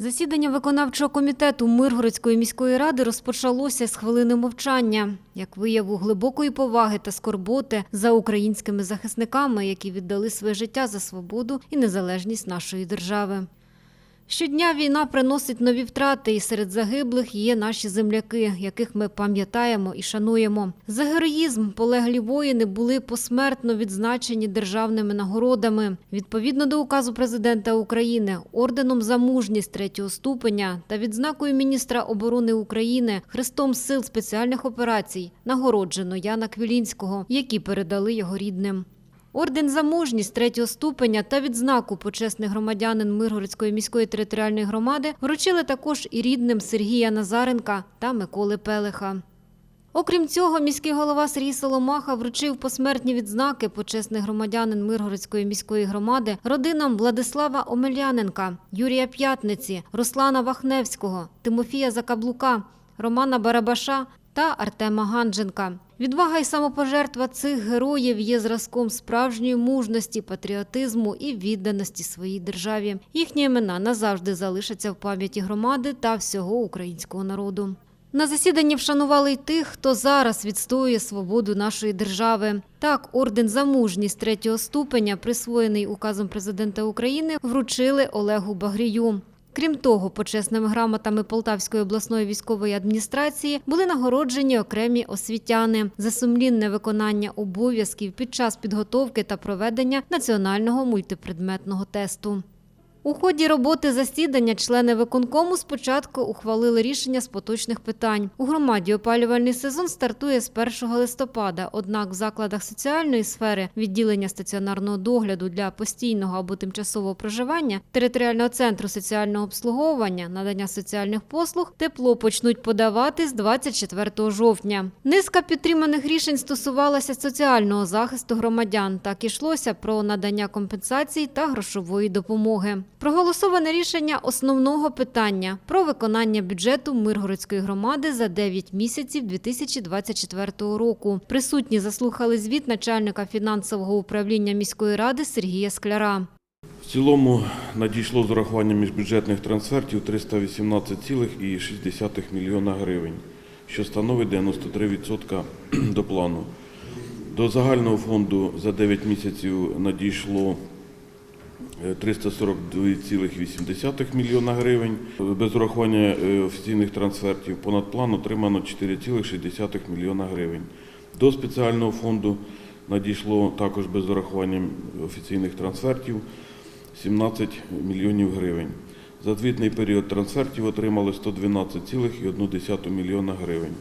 Засідання виконавчого комітету Миргородської міської ради розпочалося з хвилини мовчання, як вияву глибокої поваги та скорботи за українськими захисниками, які віддали своє життя за свободу і незалежність нашої держави. Щодня війна приносить нові втрати, і серед загиблих є наші земляки, яких ми пам'ятаємо і шануємо. За героїзм полеглі воїни були посмертно відзначені державними нагородами. Відповідно до указу президента України, орденом за мужність третього ступеня та відзнакою міністра оборони України Хрестом сил спеціальних операцій нагороджено Яна Квілінського, які передали його рідним. Орден за мужність третього ступеня та відзнаку почесний громадянин Миргородської міської територіальної громади вручили також і рідним Сергія Назаренка та Миколи Пелеха. Окрім цього, міський голова Сергій Соломаха вручив посмертні відзнаки почесних громадянин Миргородської міської громади родинам Владислава Омеляненка, Юрія П'ятниці, Руслана Вахневського, Тимофія Закаблука, Романа Барабаша та Артема Гандженка. Відвага і самопожертва цих героїв є зразком справжньої мужності, патріотизму і відданості своїй державі. Їхні імена назавжди залишаться в пам'яті громади та всього українського народу. На засіданні вшанували й тих, хто зараз відстоює свободу нашої держави. Так, орден за мужність третього ступеня, присвоєний указом президента України, вручили Олегу Багрію. Крім того, почесними грамотами Полтавської обласної військової адміністрації були нагороджені окремі освітяни за сумлінне виконання обов'язків під час підготовки та проведення національного мультипредметного тесту. У ході роботи засідання члени виконкому спочатку ухвалили рішення з поточних питань. У громаді опалювальний сезон стартує з 1 листопада. Однак в закладах соціальної сфери відділення стаціонарного догляду для постійного або тимчасового проживання, територіального центру соціального обслуговування, надання соціальних послуг тепло почнуть подавати з 24 жовтня. Низка підтриманих рішень стосувалася соціального захисту громадян. Так ішлося про надання компенсацій та грошової допомоги. Проголосоване рішення основного питання про виконання бюджету Миргородської громади за 9 місяців 2024 року. Присутні заслухали звіт начальника фінансового управління міської ради Сергія Скляра. В цілому надійшло з урахуванням міжбюджетних трансфертів 318,6 мільйона гривень, що становить 93% до плану. До загального фонду за 9 місяців надійшло 342,8 мільйона гривень. Без урахування е, офіційних трансфертів понад план отримано 4,6 мільйона гривень. До спеціального фонду надійшло також без урахування офіційних трансфертів 17 мільйонів гривень. За звітний період трансфертів отримали 112,1 мільйона гривень.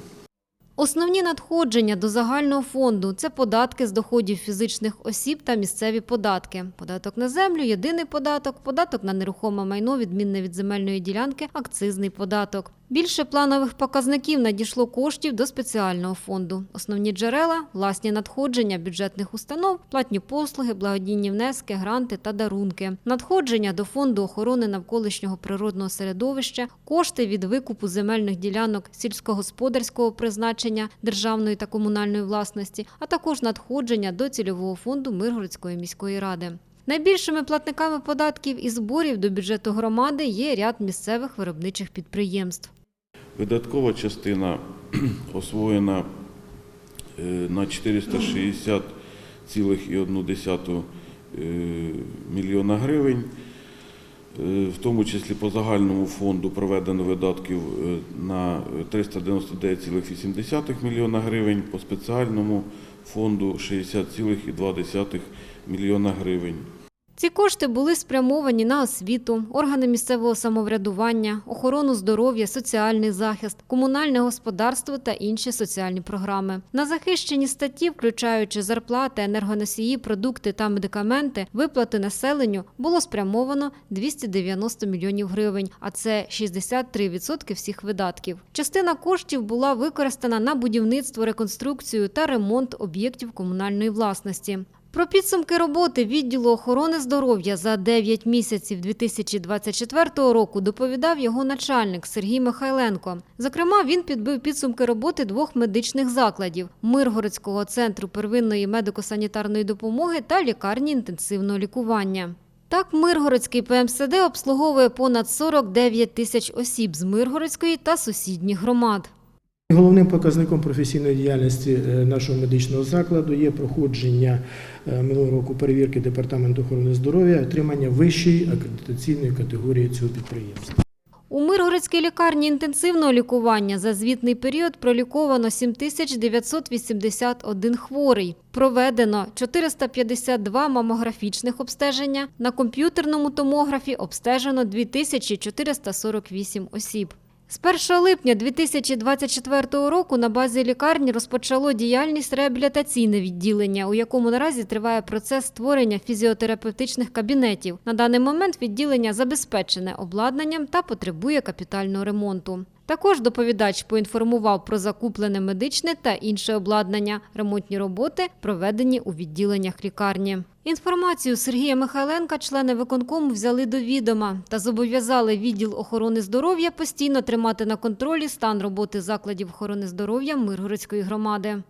Основні надходження до загального фонду це податки з доходів фізичних осіб та місцеві податки. Податок на землю, єдиний податок, податок на нерухоме майно, відмінне від земельної ділянки, акцизний податок. Більше планових показників надійшло коштів до спеціального фонду. Основні джерела власні надходження бюджетних установ, платні послуги, благодійні внески, гранти та дарунки. Надходження до фонду охорони навколишнього природного середовища, кошти від викупу земельних ділянок сільськогосподарського призначення державної та комунальної власності, а також надходження до цільового фонду Миргородської міської ради. Найбільшими платниками податків і зборів до бюджету громади є ряд місцевих виробничих підприємств. Видаткова частина освоєна е, на 460,1 е, мільйона гривень. Е, В тому числі по загальному фонду проведено видатків на 399,8 мільйона гривень, по спеціальному фонду 60,2 мільйона гривень. Ці кошти були спрямовані на освіту, органи місцевого самоврядування, охорону здоров'я, соціальний захист, комунальне господарство та інші соціальні програми. На захищені статті, включаючи зарплати, енергоносії, продукти та медикаменти, виплати населенню було спрямовано 290 мільйонів гривень, а це 63% всіх видатків. Частина коштів була використана на будівництво, реконструкцію та ремонт об'єктів комунальної власності. Про підсумки роботи відділу охорони здоров'я за 9 місяців 2024 року доповідав його начальник Сергій Михайленко. Зокрема, він підбив підсумки роботи двох медичних закладів Миргородського центру первинної медико-санітарної допомоги та лікарні інтенсивного лікування. Так, Миргородський ПМСД обслуговує понад 49 тисяч осіб з Миргородської та сусідніх громад. Головним показником професійної діяльності е, нашого медичного закладу є проходження е, минулого року перевірки Департаменту охорони здоров'я, отримання вищої акредитаційної категорії цього підприємства. У Миргородській лікарні інтенсивного лікування за звітний період проліковано 7981 хворий. Проведено 452 мамографічних обстеження. На комп'ютерному томографі обстежено 2448 осіб. З 1 липня 2024 року на базі лікарні розпочало діяльність реабілітаційне відділення, у якому наразі триває процес створення фізіотерапевтичних кабінетів. На даний момент відділення забезпечене обладнанням та потребує капітального ремонту. Також доповідач поінформував про закуплене медичне та інше обладнання. Ремонтні роботи проведені у відділеннях лікарні. Інформацію Сергія Михайленка члени виконкому взяли до відома та зобов'язали відділ охорони здоров'я постійно тримати на контролі стан роботи закладів охорони здоров'я Миргородської громади.